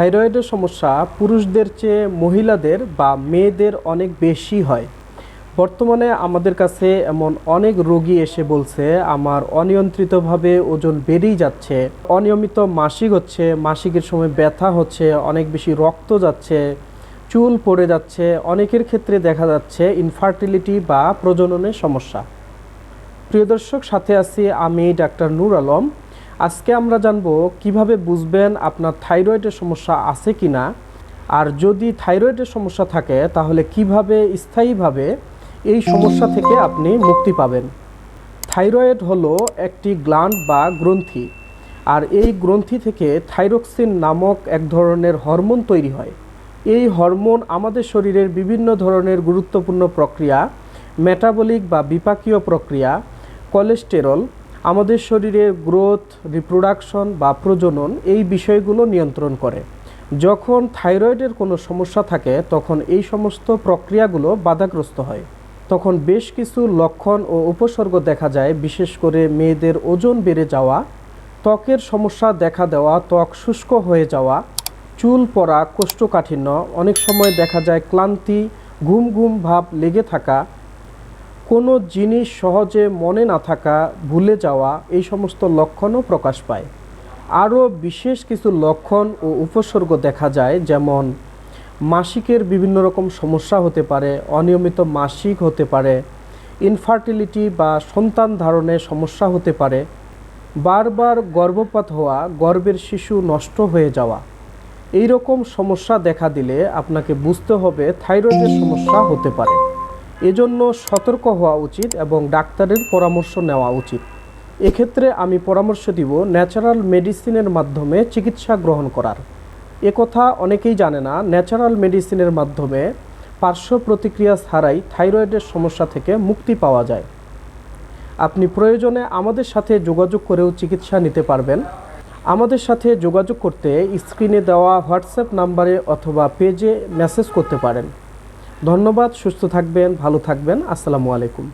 থাইরয়েডের সমস্যা পুরুষদের চেয়ে মহিলাদের বা মেয়েদের অনেক বেশি হয়। বর্তমানে আমাদের কাছে এমন অনেক রোগী এসে বলছে, আমার অনিয়ন্ত্রিতভাবে ওজন বেড়েই যাচ্ছে, অনিয়মিত মাসিক হচ্ছে, মাসিকের সময় ব্যথা হচ্ছে, অনেক বেশি রক্ত যাচ্ছে, চুল পড়ে যাচ্ছে, অনেকের ক্ষেত্রে দেখা যাচ্ছে ইনফার্টিলিটি বা প্রজননের সমস্যা। প্রিয় দর্শক, সাথে আছি আমি ডাক্তার নূর আলম। আজকে আমরা জানব কীভাবে বুঝবেন আপনার থাইরয়েডের সমস্যা আছে কি না আর যদি থাইরয়েডের সমস্যা থাকে, তাহলে কীভাবে, স্থায়ীভাবে এই সমস্যা থেকে আপনি মুক্তি পাবেন? থাইরয়েড হলো একটি গ্ল্যান্ড বা গ্রন্থি, আর এই গ্রন্থি থেকে থাইরক্সিন নামক এক ধরনের হরমোন তৈরি হয়। এই হরমোন আমাদের শরীরের বিভিন্ন ধরনের গুরুত্বপূর্ণ প্রক্রিয়া মেটাবলিক বা বিপাকীয় প্রক্রিয়া কোলেস্টেরল আমাদের শরীরের গ্রোথ রিপ্রোডাকশন বা প্রজনন এই বিষয়গুলো নিয়ন্ত্রণ করে। যখন থাইরয়েডের কোনো সমস্যা থাকে, তখন এই সমস্ত প্রক্রিয়াগুলো বাধাগ্রস্ত হয়। তখন বেশ কিছু লক্ষণ ও উপসর্গ দেখা যায়, বিশেষ করে মেয়েদের ওজন বেড়ে যাওয়া, ত্বকের সমস্যা দেখা দেওয়া, ত্বক শুষ্ক হয়ে যাওয়া, চুল পড়া, কোষ্ঠকাঠিন্য, অনেক সময় দেখা যায় ক্লান্তি, ঘুম ঘুম ভাব লেগে থাকা কোনো জিনিস সহজে মনে না থাকা, ভুলে যাওয়া, এই সমস্ত লক্ষণও প্রকাশ পায়। আরও বিশেষ কিছু লক্ষণ ও উপসর্গ দেখা যায়, যেমন মাসিকের বিভিন্ন রকম সমস্যা হতে পারে, অনিয়মিত মাসিক হতে পারে ইনফার্টিলিটি বা সন্তান ধারণে সমস্যা হতে পারে, বারবার গর্ভপাত হওয়া, গর্ভের শিশু নষ্ট হয়ে যাওয়া। এই রকম সমস্যা দেখা দিলে আপনাকে বুঝতে হবে, থাইরয়েডের সমস্যা হতে পারে। এজন্য সতর্ক হওয়া উচিত এবং ডাক্তারের পরামর্শ নেওয়া উচিত। এক্ষেত্রে আমি পরামর্শ দিব ন্যাচারাল মেডিসিনের মাধ্যমে চিকিৎসা গ্রহণ করার। একথা অনেকেই জানে না, ন্যাচারাল মেডিসিনের মাধ্যমে পার্শ্ব প্রতিক্রিয়া ছাড়াই থাইরয়েডের সমস্যা থেকে মুক্তি পাওয়া যায়। আপনি প্রয়োজনে আমাদের সাথে যোগাযোগ করেও চিকিৎসা নিতে পারবেন। আমাদের সাথে যোগাযোগ করতে স্ক্রিনে দেওয়া হোয়াটসঅ্যাপ নাম্বারে অথবা পেজে মেসেজ করতে পারেন। ধন্যবাদ সুস্থ থাকবেন ভালো থাকবেন আসসালামু আলাইকুম।